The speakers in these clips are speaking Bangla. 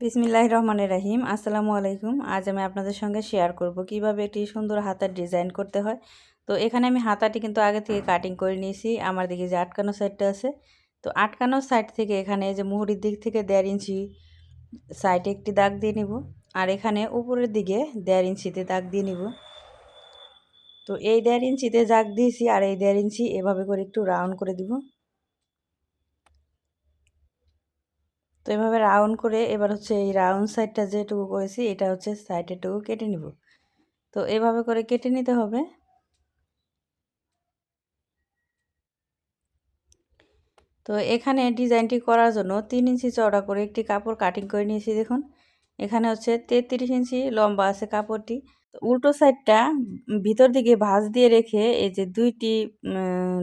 বিসমিল্লাহ রহমানের রাহিম। আসসালামু আলাইকুম। আজ আমি আপনাদের সঙ্গে শেয়ার করব কীভাবে একটি সুন্দর হাতার ডিজাইন করতে হয়। তো এখানে আমি হাতাটি কিন্তু আগে থেকে কাটিং করে নিয়েছি। আমার দিকে যে আটকানো সাইডটা আছে। তো আটকানো সাইড থেকে এখানে যে মুহুরির দিক থেকে দেড় ইঞ্চি সাইডে একটি দাগ দিয়ে নিব। আর এখানে উপরের দিকে দেড় ইঞ্চিতে দাগ দিয়ে নিব। তো এই দেড় ইঞ্চিতে দাগ দিয়েছি আর এই দেড় ইঞ্চি এভাবে করে একটু রাউন্ড করে দিব। তো এভাবে রাউন্ড করে এবার হচ্ছে এই রাউন্ড সাইডটা যেটুকু করেছি, এটা হচ্ছে সাইডেরটুকু কেটে নিব। তো এভাবে করে কেটে নিতে হবে। তো এখানে ডিজাইনটি করার জন্য তিন ইঞ্চি চওড়া করে একটি কাপড় কাটিং করে নিয়েছি, দেখুন। এখানে হচ্ছে তেত্রিশ ইঞ্চি লম্বা আছে কাপড়টি। উল্টো সাইডটা ভিতর দিকে ভাঁজ দিয়ে রেখে এই যে দুইটি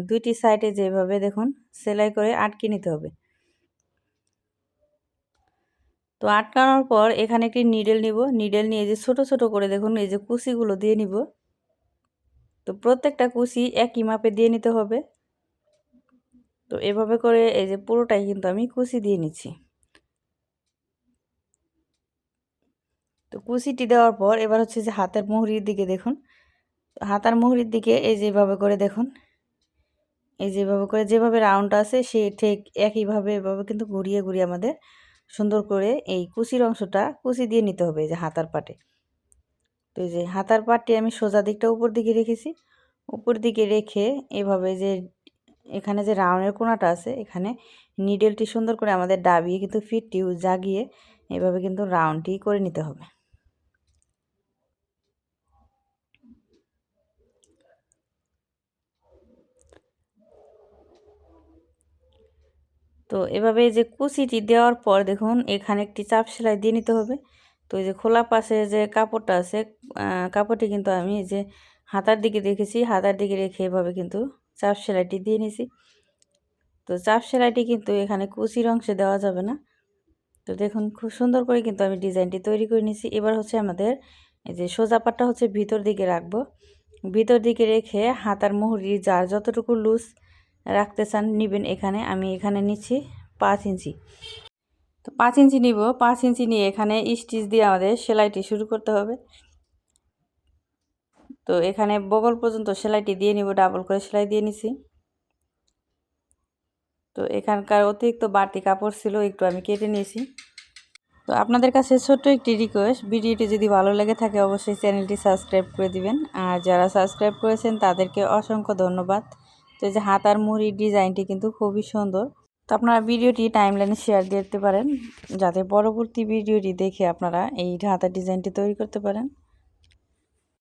দুইটি সাইডে যেভাবে দেখুন, সেলাই করে আটকে নিতে হবে। তো আটকানোর পর এখানে একটি নিডেল নিব। নিডেল নিয়ে যে ছোট ছোট করে দেখুন, এই যে কুচিগুলো দিয়ে নিব। তো প্রত্যেকটা কুচি একই মাপে দিয়ে নিতে হবে। তো এভাবে করে এই যে পুরোটাই কিন্তু আমি কুচি দিয়ে নিচ্ছি। তো কুচিটি দেওয়ার পর এবার হচ্ছে যে হাতের মুহুরির দিকে দেখুন। হাতার মুহুরির দিকে এই যেভাবে করে দেখুন। এই যেভাবে করে যেভাবে রাউন্ড আছে সে ঠিক একইভাবে এভাবে কিন্তু ঘুরিয়ে ঘুরিয়ে আমাদের সুন্দর করে এই কুচির অংশটা কুচি দিয়ে নিতে হবে এই যে হাতার পাটে। তো এই যে হাতার পাটটি আমি সোজা দিকটা উপর দিকে রেখেছি। উপর দিকে রেখে এভাবে যে এখানে যে রাউন্ডের কোনাটা আছে, এখানে নিডেলটি সুন্দর করে আমাদের ডাবিয়ে কিন্তু ফিটটি জাগিয়ে এভাবে কিন্তু রাউন্ডটি করে নিতে হবে। তো এভাবে যে কুচিটি দেওয়ার পর দেখুন, এখানে একটি চাপ সেলাই দিয়ে নিতে হবে। তো এই যে খোলা পাশে যে কাপড়টা আছে কাপড়টি কিন্তু আমি যে হাতার দিকে রেখেছি। হাতার দিকে রেখে এভাবে কিন্তু চাপ সেলাইটি দিয়ে নিছি। তো চাপ সেলাইটি কিন্তু এখানে কুচির অংশে দেওয়া যাবে না। তো দেখুন, খুব সুন্দর করে কিন্তু আমি ডিজাইনটি তৈরি করে নিছি। এবার হচ্ছে আমাদের এই যে সোজা পাটটা হচ্ছে ভিতর দিকে রাখব। ভিতর দিকে রেখে হাতার মুহুরি যার যতটুকু লুজ রাখতে চান, নেবেন এখানে, আমি এখানে নিচ্ছি পাঁচ ইঞ্চি। তো পাঁচ ইঞ্চি নিব, পাঁচ ইঞ্চি নিয়ে এখানে স্টিচ দিয়ে আমাদের সেলাইটি শুরু করতে হবে। তো এখানে বগল পর্যন্ত সেলাইটি দিয়ে নিব, ডাবল করে সেলাই দিয়ে নিছি। তো এখানকার অতিরিক্ত বাড়তি কাপড় ছিল, একটু আমি কেটে নিয়েছি। তো আপনাদের কাছে ছোট্ট একটি রিকোয়েস্ট ভিডিওটি যদি ভালো লেগে থাকে, অবশ্যই চ্যানেলটি সাবস্ক্রাইব করে দিবেন। আর যারা সাবস্ক্রাইব করেছেন, তাদেরকে অসংখ্য ধন্যবাদ। তো এই যে হাতার মুড়ির ডিজাইনটি কিন্তু খুবই সুন্দর। তো আপনারা ভিডিওটি টাইমলাইনে শেয়ার দিতে পারেন। যাতে পরবর্তী ভিডিওটি দেখে আপনারা এই হাতার ডিজাইনটি তৈরি করতে পারেন।